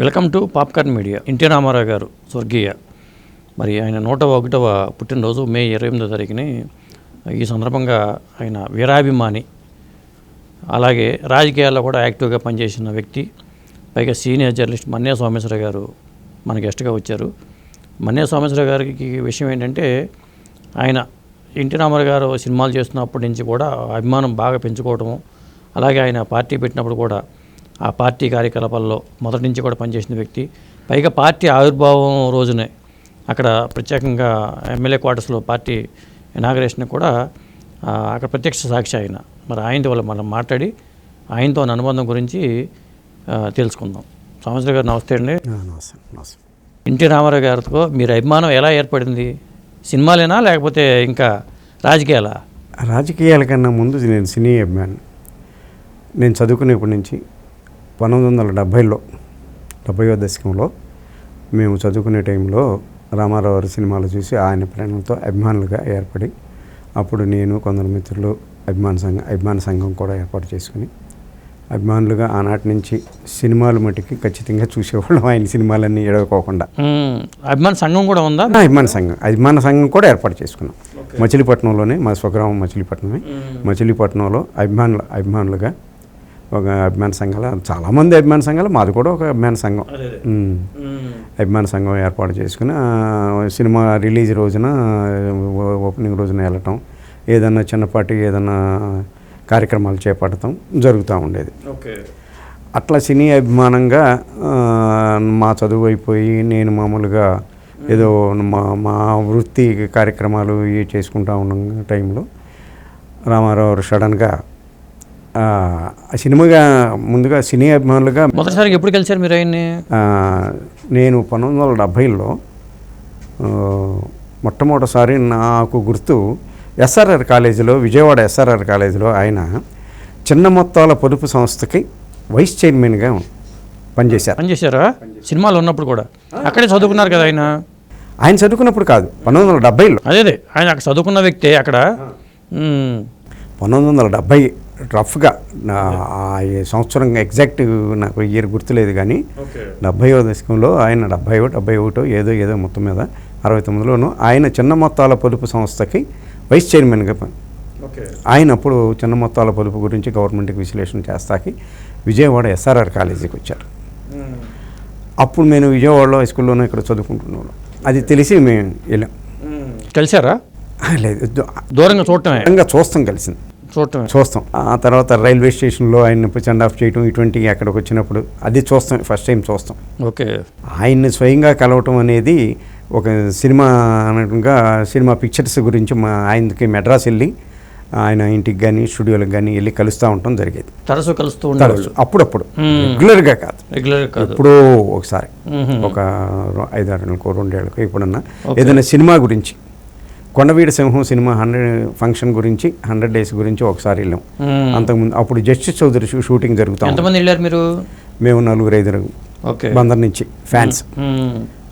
Welcome to popcorn media. NT Rama Rao గారు స్వర్గీయ. మరి ఆయన నూట ఒకటవ పుట్టినరోజు మే ఇరవై ఎనిమిదో తారీఖుని ఈ సందర్భంగా ఆయన వీరాభిమాని అలాగే రాజకీయాల్లో కూడా యాక్టివ్గా పనిచేసిన వ్యక్తి పైగా సీనియర్ జర్నలిస్ట్ మన్నే సోమేశ్వర గారు మన గెస్ట్గా వచ్చారు. మన్నే సోమేశ్వర గారికి విషయం ఏంటంటే ఆయన ఎన్టీ రామారావు గారు సినిమాలు చేస్తున్నప్పటి నుంచి కూడా అభిమానం బాగా పెంచుకోవడము అలాగే ఆయన పార్టీ పెట్టినప్పుడు కూడా ఆ పార్టీ కార్యకలాపాల్లో మొదటి నుంచి కూడా పనిచేసిన వ్యక్తి. పైగా పార్టీ ఆవిర్భావం రోజునే అక్కడ ప్రత్యేకంగా ఎమ్మెల్యే క్వార్టర్స్లో పార్టీ ఇనాగరేషన్ కూడా అక్కడ ప్రత్యక్ష సాక్షి ఆయన. మరి ఆయనతో వాళ్ళు మనం మాట్లాడి ఆయనతో అనుబంధం గురించి తెలుసుకుందాం. సంవత్సర గారు నమస్తే అండి. నమస్తే నమస్తే. ఎన్టీ రామారావు గారితో మీరు అభిమానం ఎలా ఏర్పడింది? సినిమాలేనా లేకపోతే ఇంకా రాజకీయాలా? రాజకీయాల కన్నా ముందు నేను సినీ అభిమాని. నేను చదువుకునేప్పటి నుంచి పంతొమ్మిది వందల డెబ్భైలో డెబ్భైవ దశకంలో మేము చదువుకునే టైంలో రామారావు గారి సినిమాలు చూసి ఆయన ప్రేరణతో అభిమానులుగా ఏర్పడి అప్పుడు నేను కొందరు మిత్రులు అభిమాన సంఘం అభిమాన సంఘం కూడా ఏర్పాటు చేసుకుని అభిమానులుగా ఆనాటి నుంచి సినిమాలు మటుకి ఖచ్చితంగా చూసేవాళ్ళం. ఆయన సినిమాలన్నీ ఎడవకోకుండా. అభిమాన సంఘం కూడా ఉందా? నా అభిమాన సంఘం. అభిమాన సంఘం కూడా ఏర్పాటు చేసుకున్నాం. మచిలీపట్నంలోనే మా స్వగ్రామం మచిలీపట్నమే. మచిలీపట్నంలో అభిమానులు అభిమానులుగా ఒక అభిమాన సంఘాలు చాలామంది అభిమాన సంఘాలు మాది కూడా ఒక అభిమాన సంఘం. అభిమాన సంఘం ఏర్పాటు చేసుకుని సినిమా రిలీజ్ రోజున ఓపెనింగ్ రోజున వెళ్ళటం ఏదన్నా చిన్నపాటి ఏదన్నా కార్యక్రమాలు చేపట్టడం జరుగుతూ ఉండేది. ఓకే. అట్లా సినీ అభిమానంగా మా చదువు అయిపోయి నేను మామూలుగా ఏదో మా మా వృత్తి కార్యక్రమాలు ఇవి చేసుకుంటా ఉన్న టైంలో రామారావు సడన్గా సినిమాగా ముందుగా సినీ అభిమానులుగా మొదటిసారికి ఎప్పుడు కలిసారు మీరు ఆయన్ని? నేను పంతొమ్మిది వందల డెబ్భైలో మొట్టమొదటిసారి నాకు గుర్తు ఎస్ఆర్ఆర్ కాలేజీలో విజయవాడ ఎస్ఆర్ఆర్ కాలేజీలో ఆయన చిన్న మొత్తాల పొదుపు సంస్థకి వైస్ చైర్మన్గా పనిచేశారు. పనిచేశారా? సినిమాలు ఉన్నప్పుడు కూడా. అక్కడే చదువుకున్నారు కదా ఆయన? ఆయన చదువుకున్నప్పుడు కాదు పంతొమ్మిది వందల డెబ్బైలో. అదే ఆయన అక్కడ చదువుకున్న వ్యక్తే అక్కడ. మ్మ్. పంతొమ్మిది వందల డెబ్బై రఫ్గా నా సంవత్సరం ఎగ్జాక్ట్ నాకు ఇయర్ గుర్తులేదు కానీ డెబ్బైవ దశకంలో ఆయన డెబ్బై డెబ్బై ఒకటో ఏదో ఏదో మొత్తం మీద అరవై తొమ్మిదిలోనూ ఆయన చిన్న మొత్తాల పొదుపు సంస్థకి వైస్ చైర్మన్గా పని ఆయన అప్పుడు చిన్న మొత్తాల పొదుపు గురించి గవర్నమెంట్కి విశ్లేషణ చేస్తాకి విజయవాడ ఎస్ఆర్ఆర్ కాలేజీకి వచ్చారు. అప్పుడు నేను విజయవాడలో హై స్కూల్లోనే ఇక్కడ చదువుకుంటున్నాను. అది తెలిసి మేము వెళ్ళాం. కలిసారా? లేదు దూరంగా చూడటమే. దూరంగా చూస్తాం కలిసింది. చూడటమే. చూస్తాం. ఆ తర్వాత రైల్వే స్టేషన్లో ఆయన సెండ్ ఆఫ్ చేయటం ఇటువంటి అక్కడికి వచ్చినప్పుడు అది చూస్తాం ఫస్ట్ టైం చూస్తాం. ఓకే. ఆయన్ని స్వయంగా కలవటం అనేది ఒక సినిమా అనగా సినిమా పిక్చర్స్ గురించి మా ఆయనకి మెడ్రాస్ వెళ్ళి ఆయన ఇంటికి కానీ స్టూడియోలకు కానీ వెళ్ళి కలుస్తూ ఉండటం జరిగేది. తరచూ కలుస్తూ తరచు అప్పుడప్పుడు. రెగ్యులర్గా కాదు. రెగ్యులర్ కాదు. ఎప్పుడో ఒకసారి. ఒక ఐదారు నెలలకు రెండేళ్ళకు ఎప్పుడన్నా ఏదైనా సినిమా గురించి Kondaveeti Simham cinema hundred function గురించి హండ్రెడ్ డేస్ గురించి ఒకసారి వెళ్ళాం. అంతకుముందు అప్పుడు జస్టిస్ చౌదరి షూటింగ్ జరుగుతాం ఎంతమంది వెళ్ళారు మీరు? మేము నలుగురు ఓకే. బందర్ నుంచి ఫ్యాన్స్.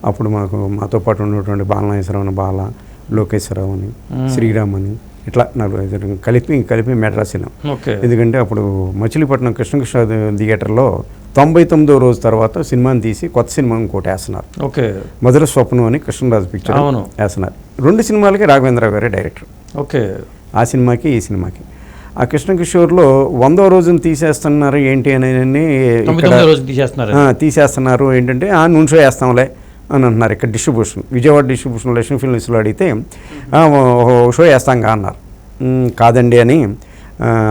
అప్పుడు మాకు మాతో పాటు ఉన్నటువంటి బాలనాగేశ్వరరావు అని బాల లోకేశ్వరరావు అని శ్రీరామ్ అని ఇట్లా నలుగురు ఐదుగురు కలిపి కలిపి మెడ్రాస్ వెళ్ళాం. ఓకే. ఎందుకంటే అప్పుడు మచిలీపట్నం కృష్ణకృష్ణ థియేటర్లో తొంభై తొమ్మిదో రోజు తర్వాత సినిమాని తీసి కొత్త సినిమా ఇంకోటి వేస్తున్నారు. ఓకే. మధుర స్వప్నం అని కృష్ణరాజు పిక్చర్. వేస్తున్నారు. రెండు సినిమాలకి రాఘవేంద్రరావు గారే డైరెక్టర్. ఓకే. ఆ సినిమాకి ఈ సినిమాకి. ఆ కృష్ణకిషోర్లో వందో రోజున తీసేస్తున్నారు ఏంటి రోజు తీసేస్తున్నారు. ఏంటంటే ఆ షో వేస్తాంలే అని అంటున్నారు ఇక్కడ డిస్ట్రిబ్యూషన్. విజయవాడ డిస్ట్రిబ్యూషన్ లక్ష్మీ ఫిల్మ్స్లో అడిగితే "ఆ, ఓ ఓ షో వేస్తాం కా అన్నారు. "ఉమ్, కాదండి అని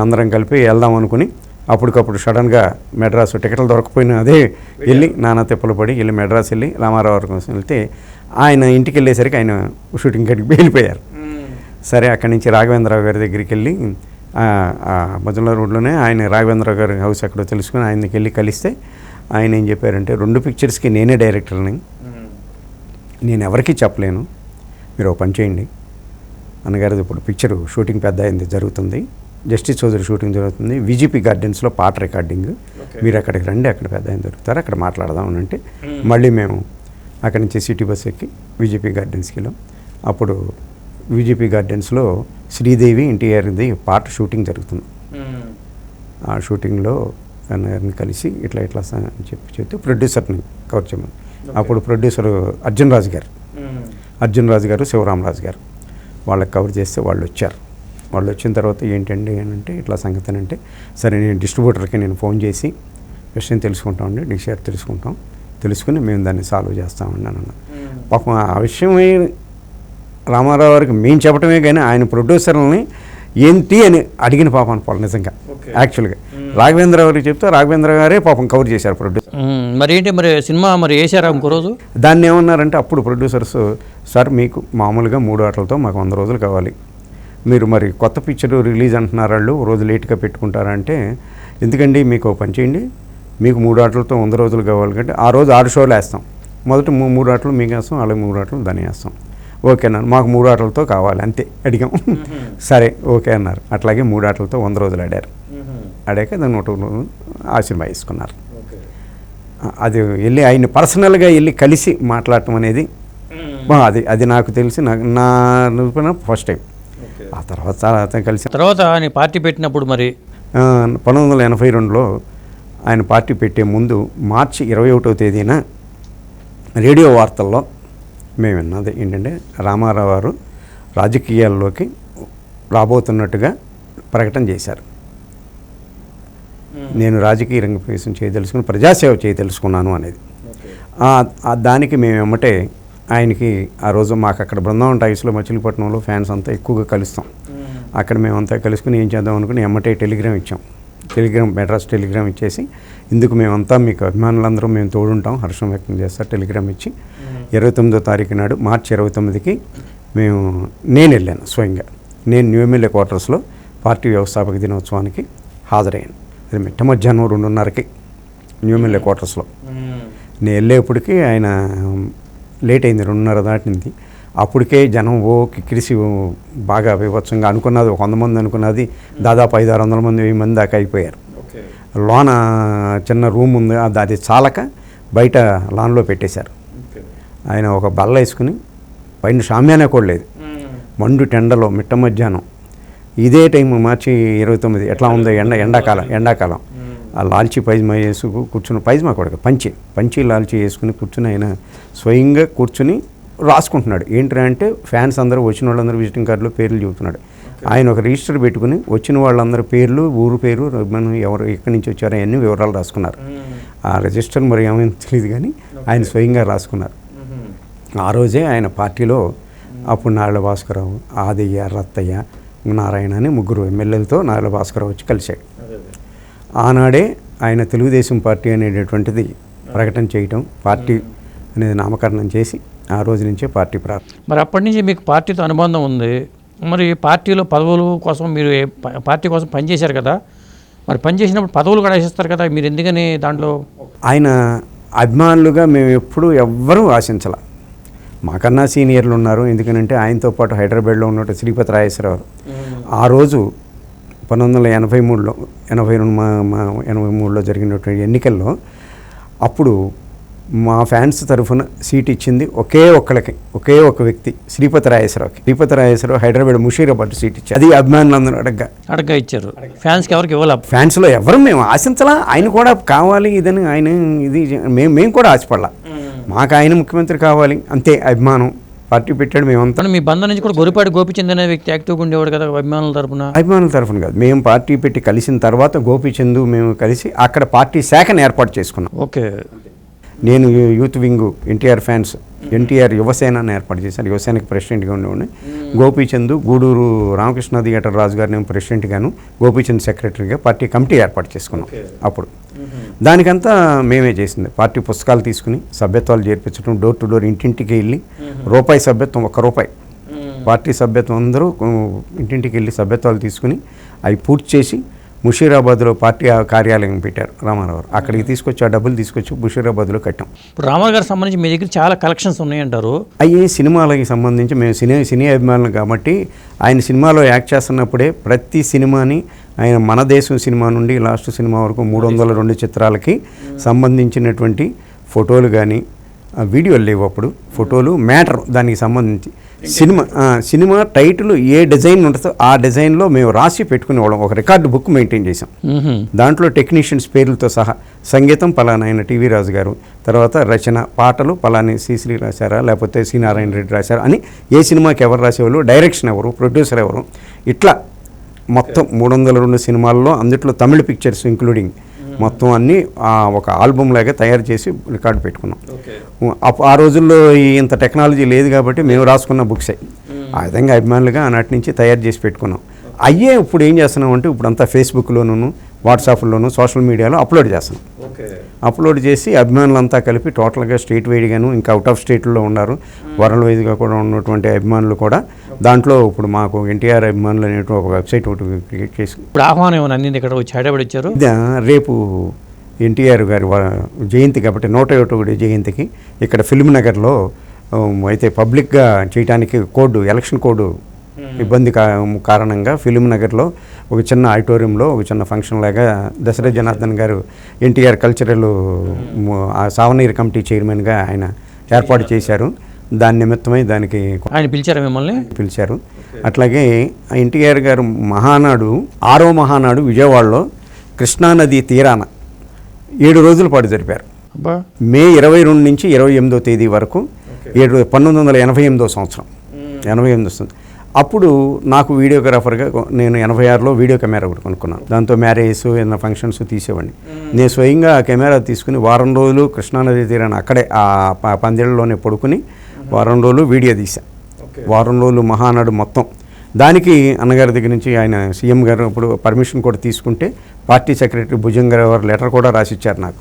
అందరం కలిపి వెళ్దాం అనుకుని అప్పటికప్పుడు సడన్గా మెడ్రాస్ టికెట్లు దొరకపోయినా అదే వెళ్ళి నానా తిప్పలు పడి వెళ్ళి మెడ్రాస్ వెళ్ళి రామారావు కోసం వెళ్తే ఆయన ఇంటికి వెళ్ళేసరికి ఆయన షూటింగ్ గడికి వెళ్ళిపోయారు. సరే అక్కడి నుంచి రాఘవేంద్రరావు గారి దగ్గరికి వెళ్ళి మధుల రోడ్లోనే ఆయన రాఘవేంద్రరావు గారి హౌస్ ఎక్కడో తెలుసుకుని ఆయనకి వెళ్ళి కలిస్తే ఆయన ఏం చెప్పారంటే రెండు పిక్చర్స్కి నేనే డైరెక్టర్ని. నేను ఎవరికీ చెప్పలేను. మీరు ఒక పని చేయండి. అన్నగారిది ఇప్పుడు పిక్చర్ షూటింగ్ పెద్ద అయింది జరుగుతుంది. జస్టిస్ చౌదరి షూటింగ్ జరుగుతుంది. విజిపి గార్డెన్స్లో పాట రికార్డింగ్. మీరు అక్కడికి రండి అక్కడ పెద్ద ఆయన దొరుకుతారు అక్కడ మాట్లాడదాం అని అంటే మళ్ళీ మేము అక్కడి నుంచి సిటీ బస్ ఎక్కి విజిపి గార్డెన్స్కి వెళ్ళాం. అప్పుడు విజిపి గార్డెన్స్లో శ్రీదేవి ఎన్టీఆర్ది పాట షూటింగ్ జరుగుతుంది. ఆ షూటింగ్లో కన్నా గారిని కలిసి ఇట్లా ఇట్లా అని చెప్పి చెప్తే ప్రొడ్యూసర్ని కవర్ చేయమని. అప్పుడు ప్రొడ్యూసర్ అర్జున్ రాజు గారు. అర్జున్ రాజు గారు శివరామరాజు గారు వాళ్ళకి కవర్ చేస్తే వాళ్ళు వచ్చారు. వాళ్ళు వచ్చిన తర్వాత ఏంటండి అని అంటే ఇట్లా సంగతి అని అంటే సరే నేను డిస్ట్రిబ్యూటర్కి నేను ఫోన్ చేసి విషయం తెలుసుకుంటామండి డిషేర్ తెలుసుకుంటాం. తెలుసుకుని మేము దాన్ని సాల్వ్ చేస్తామండి అని అన్నారు పాపం ఆ విషయమే రామారావు గారికి మేము చెప్పడమే కానీ ఆయన ప్రొడ్యూసర్ని ఏంటి అని అడిగిన పాపం అనుకోవాలి నిజంగా యాక్చువల్గా. రాఘవేంద్ర గారికి చెప్తే రాఘవేంద్ర గారే పాపం కవర్ చేశారు ప్రొడ్యూసర్. మరి ఏంటి మరి సినిమా మరి వేసారా ఇంకో రోజు దాన్ని ఏమన్నారంటే అప్పుడు ప్రొడ్యూసర్స్ సార్ మీకు మామూలుగా మూడు ఆటలతో మాకు వంద రోజులు కావాలి. మీరు మరి కొత్త పిక్చర్ రిలీజ్ అంటున్నారు వాళ్ళు రోజు లేట్గా పెట్టుకుంటారంటే ఎందుకండి మీకు పని చేయండి మీకు మూడు ఆటలతో వంద రోజులు కావాలి కంటే ఆ రోజు ఆరు షోలు వేస్తాం మొదట మూడు ఆటలు మీకు వేస్తాం అలాగే మూడు ఆటలు దాన్ని వేస్తాం ఓకేనా మాకు మూడు ఆటలతో కావాలి అంతే అడిగాం సరే ఓకే అన్నారు అట్లాగే మూడు ఆటలతో వంద రోజులు ఆడారు ఆడాక దాన్ని నూట ఆ సినిమా వేసుకున్నారు అది వెళ్ళి ఆయన్ని పర్సనల్గా వెళ్ళి కలిసి మాట్లాడటం అనేది అది అది నాకు తెలిసి నాకు నా నిరూపణ ఫస్ట్ టైం తర్వాత చాలా అతను కలిసి తర్వాత ఆయన పార్టీ పెట్టినప్పుడు మరి? పంతొమ్మిది వందల ఎనభై రెండులో ఆయన పార్టీ పెట్టే ముందు మార్చి ఇరవై ఒకటో తేదీన రేడియో వార్తల్లో మేము విన్నది ఏంటంటే రామారావు గారు రాజకీయాల్లోకి రాబోతున్నట్టుగా ప్రకటన చేశారు. నేను రాజకీయ రంగ ప్రవేశం చేయదలుచుకుని ప్రజాసేవ చేయదలుచుకున్నాను అనేది. దానికి మేము ఎమ్మటే ఆయనకి ఆ రోజు మాకు అక్కడ బృందావన్ టైస్లో మచిలీపట్నంలో ఫ్యాన్స్ అంతా ఎక్కువగా కలుస్తాం. అక్కడ మేమంతా కలుసుకుని ఏం చేద్దాం అనుకుని ఎమ్మటే టెలిగ్రామ్ ఇచ్చాం. టెలిగ్రామ్ మెడ్రాస్ టెలిగ్రామ్ ఇచ్చేసి ఇందుకు మేమంతా మీకు అభిమానులందరూ మేము తోడుంటాం. హర్షం వ్యక్తం చేస్తారు టెలిగ్రామ్ ఇచ్చి. ఇరవై తొమ్మిదో తారీఖు నాడు మార్చి ఇరవై తొమ్మిదికి మేము నేను వెళ్ళాను స్వయంగా. నేను న్యూ ఎమ్మెల్యే క్వార్టర్స్లో పార్టీ వ్యవస్థాపక దినోత్సవానికి హాజరయ్యాను. అది మిట్ట మధ్యాహ్నం రెండున్నరకి న్యూ ఎమ్మెల్యే క్వార్టర్స్లో. నేను వెళ్ళేప్పటికి ఆయన లేట్ అయింది రెండున్నర దాటింది. అప్పటికే జనం ఓ కిక్కిరిసి బాగా వివత్సంగా అనుకున్నది ఒక వంద మంది అనుకున్నది దాదాపు ఐదు ఆరు వందల మంది వెయ్యి మంది దాకా అయిపోయారు. లోన చిన్న రూమ్ ఉంది అది అది చాలక బయట లాన్లో పెట్టేశారు. ఆయన ఒక బల్ల వేసుకుని పైన షామ్యానే కూడా లేదు. మండు టెండలో మిట్ట మధ్యాహ్నం. ఇదే టైం మార్చి ఇరవై తొమ్మిది ఎట్లా ఉందో ఎండ ఎండాకాలం ఎండాకాలం. ఆ లాల్చి పైజ్మా వేసుకు కూర్చుని పైజ్మా కూడా పంచి పంచి లాల్చి వేసుకుని కూర్చుని ఆయన స్వయంగా కూర్చుని రాసుకుంటున్నాడు. ఏంటి అంటే ఫ్యాన్స్ అందరూ వచ్చిన వాళ్ళందరూ విజిటింగ్ కార్డులో పేర్లు చెబుతున్నాడు. ఆయన ఒక రిజిస్టర్ పెట్టుకుని వచ్చిన వాళ్ళందరి పేర్లు ఊరు పేరు మనం ఎవరు ఎక్కడి నుంచి వచ్చారో అన్ని వివరాలు రాసుకున్నారు. ఆ రిజిస్టర్ మరి ఏమైంది తెలియదు కానీ ఆయన స్వయంగా రాసుకున్నారు. ఆ రోజే ఆయన పార్టీలో అప్పుడు నారాయణ భాస్కరరావు ఆదయ్య రత్తయ్య నారాయణ అని ముగ్గురు ఎమ్మెల్యేలతో నారాయణ భాస్కరరావు వచ్చి కలిశాడు. ఆనాడే ఆయన తెలుగుదేశం పార్టీ అనేటటువంటిది ప్రకటన చేయటం పార్టీ అనేది నామకరణం చేసి ఆ రోజు నుంచే పార్టీ ప్రారంభం మరి అప్పటి నుంచి మీకు పార్టీతో అనుబంధం ఉంది. మరి పార్టీలో పదవుల కోసం మీరు పార్టీ కోసం పనిచేశారు కదా మరి పనిచేసినప్పుడు పదవులు కూడా ఆశిస్తారు కదా మీరు ఎందుకని దాంట్లో? ఆయన అభిమానులుగా మేము ఎప్పుడూ ఎవ్వరూ ఆశించాల. మాకన్నా సీనియర్లు ఉన్నారు ఎందుకనంటే ఆయనతో పాటు హైదరాబాద్లో ఉన్నట్టు శ్రీపతి రాజేశ్వరరావు ఆ రోజు పంతొమ్మిది వందల ఎనభై మూడులో ఎనభై రెండు మా మా ఎనభై మూడులో జరిగినటువంటి ఎన్నికల్లో అప్పుడు మా ఫ్యాన్స్ తరఫున సీట్ ఇచ్చింది ఒకే ఒక్కళ్ళకి ఒకే ఒక వ్యక్తి శ్రీపతి రాజేశ్వరరావుకి శ్రీపతి రాజేశ్వరరావు హైదరాబాద్ ముషీరాబాద్ సీట్ ఇచ్చారు. అది అభిమానులందరూ అడగ్గా. అడగ్గా ఇచ్చారు. ఫ్యాన్స్కి ఎవరికి ఇవ్వాలి? ఫ్యాన్స్లో ఎవరు మేము ఆశించలా ఆయన కూడా కావాలి ఇదని ఆయన ఇది మేము మేము కూడా ఆశపడలా. మాకు ఆయన ముఖ్యమంత్రి కావాలి అంతే అభిమానం. పార్టీ పెట్టాడు మేమంతా. మీ బంధం నుంచి కూడా గొరిపాటి గోపిచంద్ అనే వ్యక్తి యాక్టివ్గా ఉండేవాడు కదా అభిమానుల తరపున? అభిమానుల తరఫున కాదు. మేము పార్టీ పెట్టి కలిసిన తర్వాత గోపిచందు మేము కలిసి అక్కడ పార్టీ శాఖను ఏర్పాటు చేసుకున్నాం. ఓకే. నేను youth wing NTR fans NTR యువసేనని ఏర్పాటు చేశాను యువసేనకి ప్రెసిడెంట్గా ఉండేవాడిని. గోపీచంద్ గూడూరు రామకృష్ణ థియేటర్ రాజు గారు నేను ప్రెసిడెంట్గాను గోపీచంద్ సెక్రటరీగా పార్టీ కమిటీ ఏర్పాటు చేసుకున్నాం అప్పుడు. దానికంతా మేమే చేసింది. పార్టీ పుస్తకాలు తీసుకుని సభ్యత్వాలు చేర్పించడం డోర్ టు డోర్ ఇంటింటికి వెళ్ళి రూపాయి సభ్యత్వం ఒక్క రూపాయి. పార్టీ సభ్యత్వం అందరూ ఇంటింటికి వెళ్ళి సభ్యత్వాలు తీసుకుని అవి పూర్తి చేసి ముషీరాబాద్లో పార్టీ కార్యాలయం పెట్టారు రామారావు. అక్కడికి తీసుకొచ్చి ఆ డబ్బులు తీసుకొచ్చి ముషీరాబాద్లో కట్టాం ఇప్పుడు రామారావు గారికి సంబంధించి మీ దగ్గర చాలా కలెక్షన్స్ ఉన్నాయంటారు అయ్యి సినిమాలకి సంబంధించి మేము సినీ సినీ అభిమానులు కాబట్టి ఆయన సినిమాలో యాక్ట్ చేస్తున్నప్పుడే ప్రతి సినిమాని ఆయన మన దేశం సినిమా నుండి లాస్ట్ సినిమా వరకు మూడు వందల రెండు చిత్రాలకి సంబంధించినటువంటి ఫోటోలు కానీ వీడియోలు లేవు అప్పుడు. ఫోటోలు మ్యాటర్ దానికి సంబంధించి. సినిమా సినిమా టైటిల్ ఏ డిజైన్ ఉంటుందో ఆ డిజైన్లో మేము రాసి పెట్టుకునేవాళ్ళం ఒక రికార్డు బుక్ మెయింటైన్ చేసాం. దాంట్లో టెక్నీషియన్స్ పేర్లతో సహా సంగీతం పలానా ఆయన టీవీ రాజు గారు తర్వాత రచన పాటలు పలాని శ్రీశ్రీ రాశారా లేకపోతే సి నారాయణ రెడ్డి రాశారా అని ఏ సినిమాకి ఎవరు రాసేవాళ్ళు డైరెక్షన్ ఎవరు ప్రొడ్యూసర్ ఎవరు. ఇట్లా మొత్తం మూడు వందల రెండు సినిమాల్లో అందుట్లో తమిళ పిక్చర్స్ ఇంక్లూడింగ్ మొత్తం అన్నీ ఒక ఆల్బమ్ లాగా తయారు చేసి రికార్డు పెట్టుకున్నాం. అప్- ఆ రోజుల్లో ఇంత టెక్నాలజీ లేదు కాబట్టి మేము రాసుకున్న బుక్సే. ఆ విధంగా అభిమానులుగా ఆనాటి నుంచి తయారు చేసి పెట్టుకున్నాం. అయ్యే ఇప్పుడు ఏం చేస్తున్నాం అంటే ఇప్పుడు అంతా ఫేస్బుక్లోను వాట్సాప్లోను సోషల్ మీడియాలో అప్లోడ్ చేస్తున్నాం. అప్లోడ్ చేసి అభిమానులంతా కలిపి టోటల్గా స్టేట్ వైడ్గాను ఇంకా అవుట్ ఆఫ్ స్టేట్లో ఉన్నారు. వరల్డ్ వైడ్గా కూడా ఉన్నటువంటి అభిమానులు కూడా దాంట్లో ఇప్పుడు మాకు ఎన్టీఆర్ అభిమానులు అనేటువంటి ఒక వెబ్సైట్ ఒకటి క్రియేట్ చేసి ఇప్పుడు ఆహ్వానం ఏమైనా అందింది? ఇక్కడ వచ్చి హైదరాబాద్ ఇది రేపు ఎన్టీఆర్ గారి జయంతి కాబట్టి నూట ఒకటి జయంతికి ఇక్కడ ఫిల్మ్ నగర్లో అయితే పబ్లిక్గా చేయడానికి కోడ్ ఎలక్షన్ కోడ్ ఇబ్బంది కా కారణంగా ఫిల్మ్ నగర్లో ఒక చిన్న ఆడిటోరియంలో ఒక చిన్న ఫంక్షన్ లాగా దశరథ జనార్దన్ గారు ఎన్టీఆర్ కల్చరల్ సావనీర్ కమిటీ చైర్మన్గా ఆయన ఏర్పాటు చేశారు. దాని నిమిత్తమై దానికి ఆయన పిలిచారా మిమ్మల్ని? పిలిచారు. అట్లాగే ఎన్టీఆర్ గారు మహానాడు ఆరో మహానాడు విజయవాడలో కృష్ణానది తీరాన ఏడు రోజుల పాటు జరిపారు. మే ఇరవై రెండు నుంచి ఇరవై ఎనిమిదో తేదీ వరకు ఏడు పంతొమ్మిది వందల ఎనభై ఎనిమిదో సంవత్సరం. ఎనభై ఎనిమిది వస్తుంది అప్పుడు నాకు వీడియోగ్రాఫర్గా నేను ఎనభై ఆరులో వీడియో కెమెరా ఒకటి కొనుక్కున్నాను. దాంతో మ్యారేజెస్ ఏదైనా ఫంక్షన్స్ తీసేవాడిని. నేను స్వయంగా ఆ కెమెరా తీసుకుని వారం రోజులు కృష్ణానది తీరాన అక్కడే ఆ పందిళ్ళలోనే పడుకుని వారం రోజులు వీడియో తీశాను వారం రోజులు మహానాడు మొత్తం. దానికి అన్నగారి దగ్గర నుంచి ఆయన సీఎం గారు అప్పుడు పర్మిషన్ కూడా తీసుకుంటే పార్టీ సెక్రటరీ భుజంగ గారు లెటర్ కూడా రాసిచ్చారు నాకు.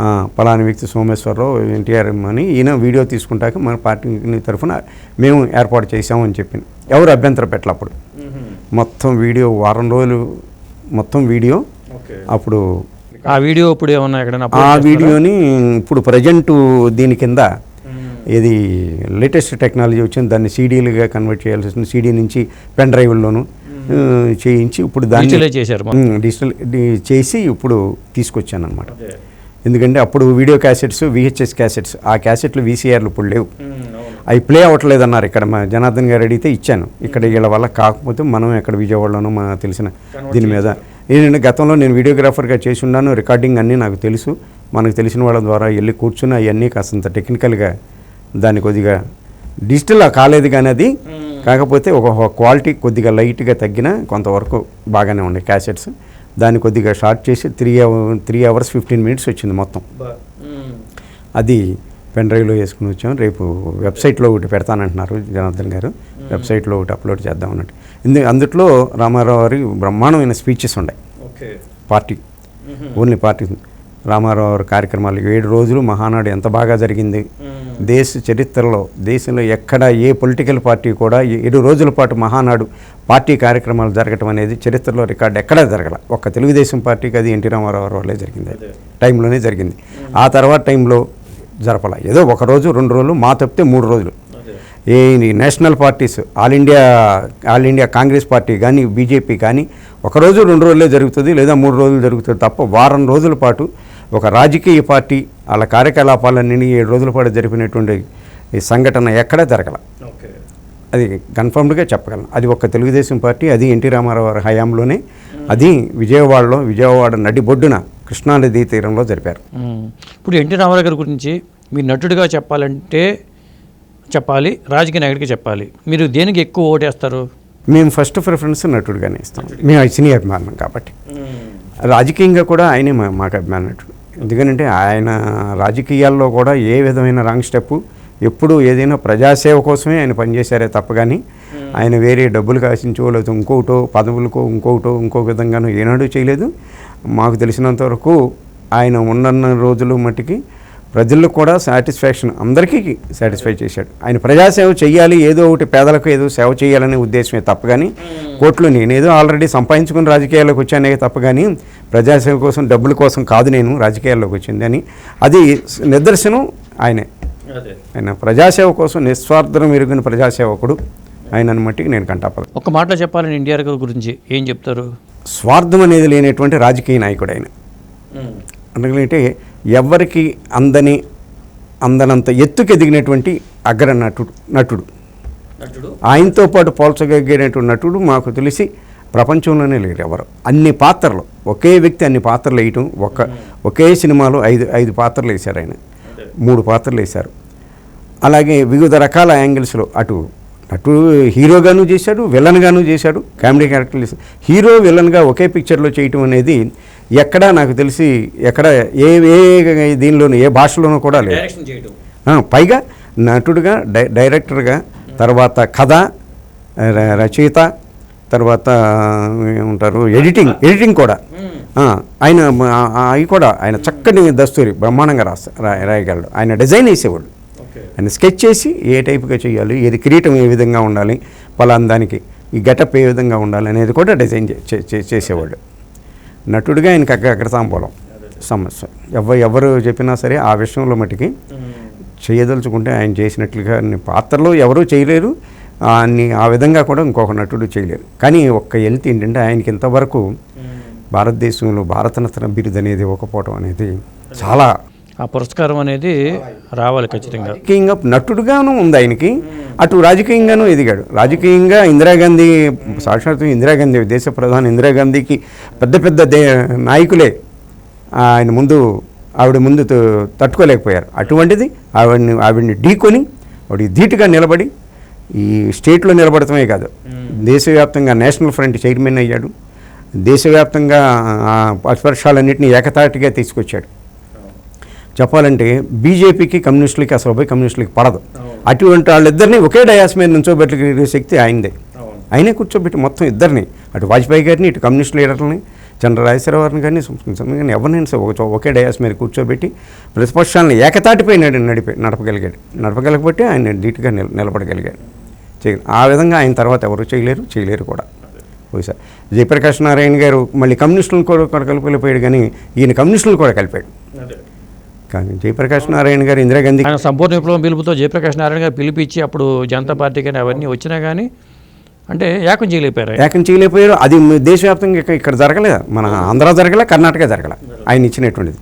ఆ, పలానా వ్యక్తి సోమేశ్వరరావు ఎన్టీఆర్ అని ఈయన వీడియో తీసుకుంటాక మన పార్టీ తరఫున మేము ఏర్పాటు చేసామని చెప్పింది ఎవరు అభ్యంతరం పెట్టలే అప్పుడు మొత్తం వీడియో వారం రోజులు మొత్తం వీడియో అప్పుడు ఆ వీడియో ఇప్పుడు ఏమన్నా ఎక్కడైనా ఆ? వీడియోని ఇప్పుడు ప్రజెంట్ దీని కింద ఇది లేటెస్ట్ టెక్నాలజీ వచ్చింది దాన్ని సీడీలుగా కన్వర్ట్ చేయాల్సి వస్తుంది. సీడీ నుంచి పెన్ డ్రైవ్లోను చేయించి ఇప్పుడు దాన్ని చేశారు డిజిటల్ చేసి ఇప్పుడు తీసుకొచ్చాను అనమాట ఎందుకంటే అప్పుడు వీడియో క్యాసెట్స్ విహెచ్ఎస్ క్యాసెట్స్ ఆ క్యాసెట్లు వీసీఆర్లు ఇప్పుడు లేవు. అవి ప్లే అవ్వట్లేదు అన్నారు ఇక్కడ మా జనార్దన్ గారు అడిగితే ఇచ్చాను. ఇక్కడ వీళ్ళ వల్ల కాకపోతే మనం ఎక్కడ విజయవాడలోనూ మా తెలిసిన దీని మీద. ఏంటంటే గతంలో నేను వీడియోగ్రాఫర్గా చేసి ఉన్నాను రికార్డింగ్ అన్నీ నాకు తెలుసు. మనకు తెలిసిన వాళ్ళ ద్వారా వెళ్ళి కూర్చుని అవన్నీ కాస్తంత టెక్నికల్గా దాన్ని కొద్దిగా డిజిటల్ కాలేదు కానీ అది. కాకపోతే ఒక క్వాలిటీ కొద్దిగా లైట్గా తగ్గిన కొంతవరకు బాగానే ఉన్నాయి క్యాసెట్స్ దాన్ని కొద్దిగా షార్ట్ చేసి three hour three hours fifteen minutes వచ్చింది మొత్తం. అది పెన్ డ్రైవ్లో వేసుకుని వచ్చాం. రేపు వెబ్సైట్లో ఒకటి పెడతానంటున్నారు జనార్దన్ గారు. వెబ్సైట్లో ఒకటి అప్లోడ్ చేద్దాం అన్నట్టు. ఇందు అందుట్లో రామారావు గారి బ్రహ్మాండమైన స్పీచెస్ ఉన్నాయి. పార్టీ. Only party. రామారావు గారి కార్యక్రమాలు ఏడు రోజులు మహానాడు ఎంత బాగా జరిగింది. దేశ చరిత్రలో దేశంలో ఎక్కడ ఏ పొలిటికల్ పార్టీ కూడా ఏడు రోజుల పాటు మహానాడు పార్టీ కార్యక్రమాలు జరగటం అనేది చరిత్రలో రికార్డు ఎక్కడా జరగల. ఒక్క తెలుగుదేశం పార్టీకి అది ఎన్టీ రామారావు వల్లే జరిగింది. టైంలోనే జరిగింది. ఆ తర్వాత టైంలో జరపల. ఏదో ఒక రోజు రెండు రోజులు మా తప్పితే మూడు రోజులు. ఏ national parties all India all India Congress party కానీ బీజేపీ కానీ ఒక రోజు రెండు రోజులే జరుగుతుంది లేదా మూడు రోజులు జరుగుతుంది తప్ప వారం రోజుల పాటు ఒక రాజకీయ పార్టీ వాళ్ళ కార్యకలాపాలన్నీ ఏడు రోజుల పాటు జరిపినటువంటి ఈ సంఘటన ఎక్కడా జరగల. అది కన్ఫర్మ్డ్గా చెప్పగలను. అది ఒక తెలుగుదేశం పార్టీ అది ఎన్టీ రామారావు గారి హయాంలోనే అది విజయవాడలో విజయవాడ నడిబొడ్డున కృష్ణానదీ తీరంలో జరిపారు. ఇప్పుడు ఎన్టీ రామారావు గారి గురించి మీరు నటుడిగా చెప్పాలంటే చెప్పాలి రాజకీయ నాయకుడికి చెప్పాలి. మీరు దేనికి ఎక్కువ ఓటేస్తారు? మేము ఫస్ట్ ప్రిఫరెన్స్ నటుడుగానే ఇస్తాం. మేము సినీ అభిమానం కాబట్టి. రాజకీయంగా కూడా ఆయనే మాకు అభిమాన నటుడు. ఎందుకంటే ఆయన రాజకీయాల్లో కూడా ఏ విధమైన రాంగ్ స్టెప్ ఎప్పుడు ఏదైనా ప్రజాసేవ కోసమే ఆయన పనిచేశారే తప్ప కానీ ఆయన వేరే డబ్బులు కాసించో లేకపోతే ఇంకోటో పదవులకో ఇంకోటో ఇంకో విధంగానో ఏనాడు చేయలేదు. మాకు తెలిసినంత వరకు ఆయన ఉన్న రోజులు మట్టికి ప్రజలకు కూడా సాటిస్ఫాక్షన్ అందరికీ సాటిస్ఫై చేశాడు. ఆయన ప్రజాసేవ చేయాలి ఏదో ఒకటి పేదలకు ఏదో సేవ చేయాలనే ఉద్దేశమే తప్ప కానీ కోట్లు నేనేదో ఆల్రెడీ సంపాదించుకుని రాజకీయాల్లోకి వచ్చానే తప్ప కానీ ప్రజాసేవ కోసం డబ్బుల కోసం కాదు నేను రాజకీయాల్లోకి వచ్చింది అని. అది నిదర్శనం ఆయనే. ఆయన ప్రజాసేవ కోసం నిస్వార్థం ఎరిగిన ప్రజాసేవకుడు ఆయనను మట్టికి నేను కంటాపద ఒక మాటలో చెప్పాలని ఎన్టీఆర్ గారి గురించి ఏం చెప్తారు? స్వార్థం అనేది లేనటువంటి రాజకీయ నాయకుడు ఆయన. ఎందుకంటే ఎవరికి అందని అందనంత ఎత్తుకు ఎదిగినటువంటి అగ్ర నటుడు. నటుడు? ఆయనతో పాటు పోల్చగలిగినటువంటి నటుడు మాకు తెలిసి ప్రపంచంలోనే లేరు ఎవరు. అన్ని పాత్రలు. ఒకే వ్యక్తి అన్ని పాత్రలు వేయటం ఒక ఒకే సినిమాలో ఐదు ఐదు పాత్రలు వేశారు ఆయన. మూడు పాత్రలు వేశారు. అలాగే వివిధ రకాల యాంగిల్స్లో అటు అటు హీరోగాను చేశాడు విలన్గాను చేశాడు కామెడీ క్యారెక్టర్లు చేశాడు. హీరో విలన్గా ఒకే పిక్చర్లో చేయటం అనేది ఎక్కడా నాకు తెలిసి ఎక్కడ ఏ ఏ దీనిలోనూ ఏ భాషలోనూ కూడా లేదు. పైగా నటుడుగా డై డైరెక్టర్గా తర్వాత కథ రచయిత తర్వాత ఏమంటారు ఎడిటింగ్ ఎడిటింగ్ కూడా. ఆయన అవి కూడా ఆయన చక్కని దస్తూరి బ్రహ్మాండంగా రాస్తా రాయగలడు. ఆయన డిజైన్ వేసేవాడు. ఆయన స్కెచ్ చేసి ఏ టైప్గా చేయాలి ఏది కిరీటం ఏ విధంగా ఉండాలి పలానా దానికి ఈ గెటప్ ఏ విధంగా ఉండాలి అనేది కూడా డిజైన్ చేసేవాడు. నటుడిగా ఆయనకి అక్కడ అక్కడ తాంపోలం సమస్య. ఎవ ఎవరు చెప్పినా సరే ఆ విషయంలో మటుకి చేయదలుచుకుంటే ఆయన చేసినట్లుగా పాత్రలు ఎవరూ చేయలేరు. అన్ని ఆ విధంగా కూడా ఇంకొక నటుడు చేయలేరు కానీ ఒక్క ఎల్త్ ఏంటంటే ఆయనకి ఇంతవరకు భారతదేశంలో భారతరత్న బిరుదు అనేది ఇవ్వకపోవడం అనేది చాలా ఆ పురస్కారం అనేది రావాలి ఖచ్చితంగా. రాజకీయంగా నటుడుగాను ఉంది ఆయనకి. అటు రాజకీయంగాను ఎదిగాడు. రాజకీయంగా ఇందిరాగాంధీ సాక్షాత్తు ఇందిరాగాంధీ దేశ ప్రధాని ఇందిరాగాంధీకి పెద్ద పెద్ద దే నాయకులే ఆయన ముందు ఆవిడ ముందు తట్టుకోలేకపోయారు. అటువంటిది ఆవిడని ఆవిడని ఢీకొని ఆవిడ ధీటుగా నిలబడి ఈ స్టేట్లో నిలబడటమే కాదు. దేశవ్యాప్తంగా నేషనల్ ఫ్రంట్ చైర్మన్ అయ్యాడు. దేశవ్యాప్తంగా ఆ, ప్రతిపక్షాలన్నింటినీ ఏకతాటిగా తీసుకొచ్చాడు. చెప్పాలంటే బీజేపీకి కమ్యూనిస్టులకి అసలు పోయి కమ్యూనిస్టులకి పడదు. అటువంటి వాళ్ళిద్దరిని ఒకే డయాస్ మీద నుంచోబెట్టే శక్తి ఆయనదే. ఆయనే కూర్చోబెట్టి మొత్తం ఇద్దరిని అటు వాజ్పేయి గారిని ఇటు కమ్యూనిస్ట్ లీడర్లని చంద్రరాజేశ్వరరావు గారిని కానీ ఎవరినైనా సరే ఒక డయాస్ మీద కూర్చోబెట్టి ప్రతిపక్షాలను ఏకతాటిపై నడి నడిపే నడపగలిగాడు. నడపగలగబట్టి ఆయన ధీటుగా నిల నిలబడగలిగాడు. చేయ ఆ విధంగా ఆయన తర్వాత ఎవరు చేయలేరు చేయలేరు కూడా. బహుశా జయప్రకాష్ నారాయణ గారు మళ్ళీ కమ్యూనిస్టులను కూడా కూడా కలిపిపోయాడు కానీ ఈయన కమ్యూనిస్టులను కూడా కలిపాడు. కానీ జయప్రకాష్ నారాయణ గారు ఇందిరాగాంధీ ఆయన సంపూర్ణ విప్లవం పిలుపుతో జయప్రకాష్ నారాయణ గారు పిలిపించి అప్పుడు జనతా పార్టీ కానీ అవన్నీ వచ్చినా కానీ అంటే ఏకం చేయలేపారు ఆయన. ఏకం చేయలేకపోయారు. అది దేశవ్యాప్తంగా ఇక్కడ- ఇక్కడ జరగలేదు మన ఆంధ్ర జరగలే కర్ణాటక జరగలే. ఆయన ఇచ్చినటువంటిది.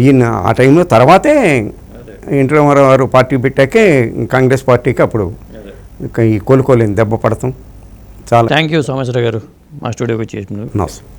ఈయన ఆ టైంలో తర్వాతే రామారావు గారు పార్టీ పెట్టాకే కాంగ్రెస్ పార్టీకి అప్పుడు ఈ కోలుకోలేని దెబ్బ పడతాం. చాలా థ్యాంక్ యూ సోమేశ్వర గారు. మా స్టూడియోకి వచ్చి నమస్తే.